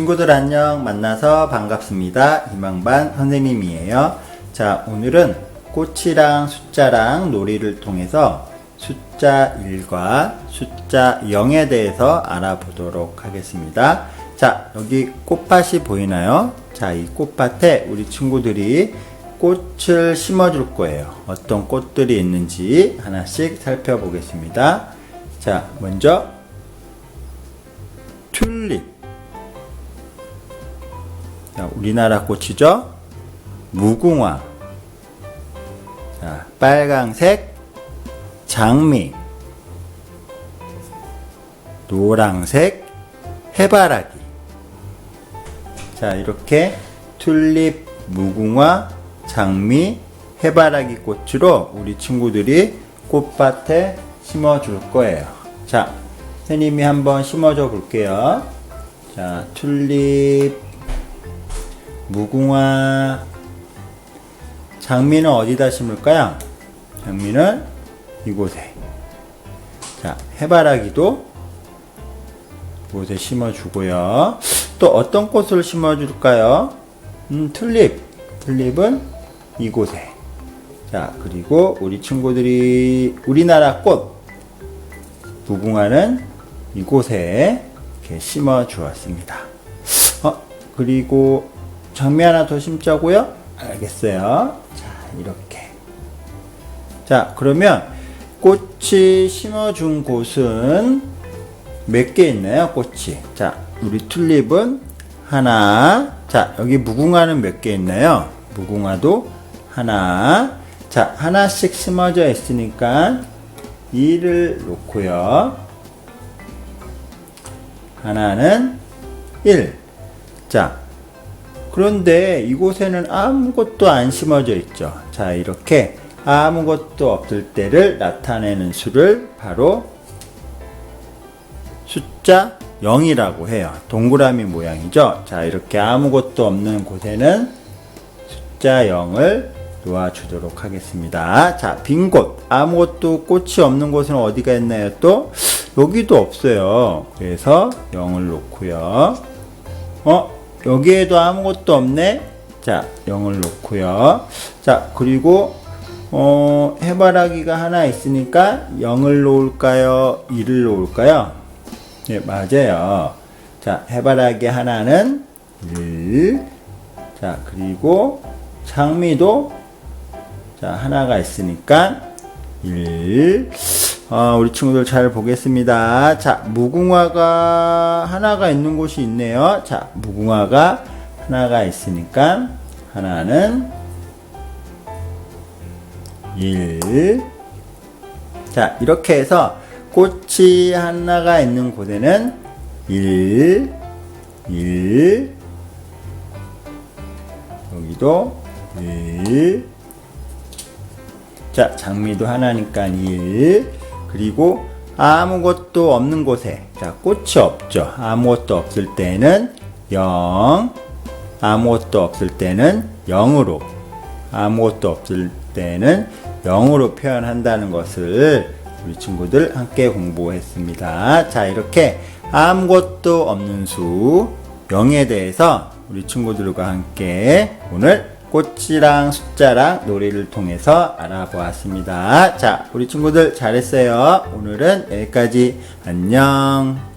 친구들 안녕 만나서 반갑습니다. 희망반 선생님이에요. 자, 오늘은 꽃이랑 숫자랑 놀이를 통해서 숫자 1과 숫자 0에 대해서 알아보도록 하겠습니다. 자, 여기 꽃밭이 보이나요? 자, 이 꽃밭에 우리 친구들이 꽃을 심어줄 거예요. 어떤 꽃들이 있는지 하나씩 살펴보겠습니다. 자, 먼저 자, 우리나라 꽃이죠? 무궁화. 자, 빨강색 장미. 노랑색 해바라기. 자, 이렇게 튤립, 무궁화, 장미, 해바라기 꽃으로 우리 친구들이 꽃밭에 심어 줄 거예요. 자, 선생님이 한번 심어 줘 볼게요. 자, 튤립, 무궁화, 장미는 어디다 심을까요? 장미는 이곳에. 자, 해바라기도 이곳에 심어주고요. 또 어떤 꽃을 심어줄까요? 음, 튤립. 튤립은 이곳에. 자, 그리고 우리 친구들이 우리나라 꽃. 무궁화는 이곳에 이렇게 심어 주었습니다. 어, 그리고 장미 하나 더 심자고요? 알겠어요. 자, 이렇게. 자, 그러면 꽃이 심어준 곳은 몇 개 있나요? 꽃이. 자, 우리 튤립은 하나. 자, 여기 무궁화는 몇 개 있나요? 무궁화도 하나. 자, 하나씩 심어져 있으니까 2를 놓고요. 하나는 1. 자, 그런데 이곳에는 아무것도 안 심어져 있죠. 자, 이렇게 아무것도 없을 때를 나타내는 수를 바로 숫자 0이라고 해요. 동그라미 모양이죠. 자, 이렇게 아무것도 없는 곳에는 숫자 0을 놓아주도록 하겠습니다. 자, 빈 곳. 아무것도 꽃이 없는 곳은 어디가 있나요? 또, 여기도 없어요. 그래서 0을 놓고요. 어, 여기에도 아무것도 없네? 자, 0을 놓고요. 자, 그리고, 어, 해바라기가 하나 있으니까 0을 놓을까요? 2를 놓을까요? 네, 맞아요. 자, 해바라기 하나는 1. 자, 그리고 장미도 자, 하나가 있으니까 1. 어, 우리 친구들 잘 보겠습니다. 자, 무궁화가 하나가 있는 곳이 있네요. 자, 무궁화가 하나가 있으니까 하나는 1. 자, 이렇게 해서 꽃이 하나가 있는 곳에는 1, 1, 여기도 1, 자, 장미도 하나니까 1, 그리고 아무것도 없는 곳에, 자, 꽃이 없죠. 아무것도 없을 때는 0, 아무것도 없을 때는 0으로, 아무것도 없을 때는 0으로 표현한다는 것을 우리 친구들 함께 공부했습니다. 자, 이렇게 아무것도 없는 수 0에 대해서 우리 친구들과 함께 오늘 꽃이랑 숫자랑 놀이를 통해서 알아보았습니다. 자, 우리 친구들 잘했어요. 오늘은 여기까지 안녕.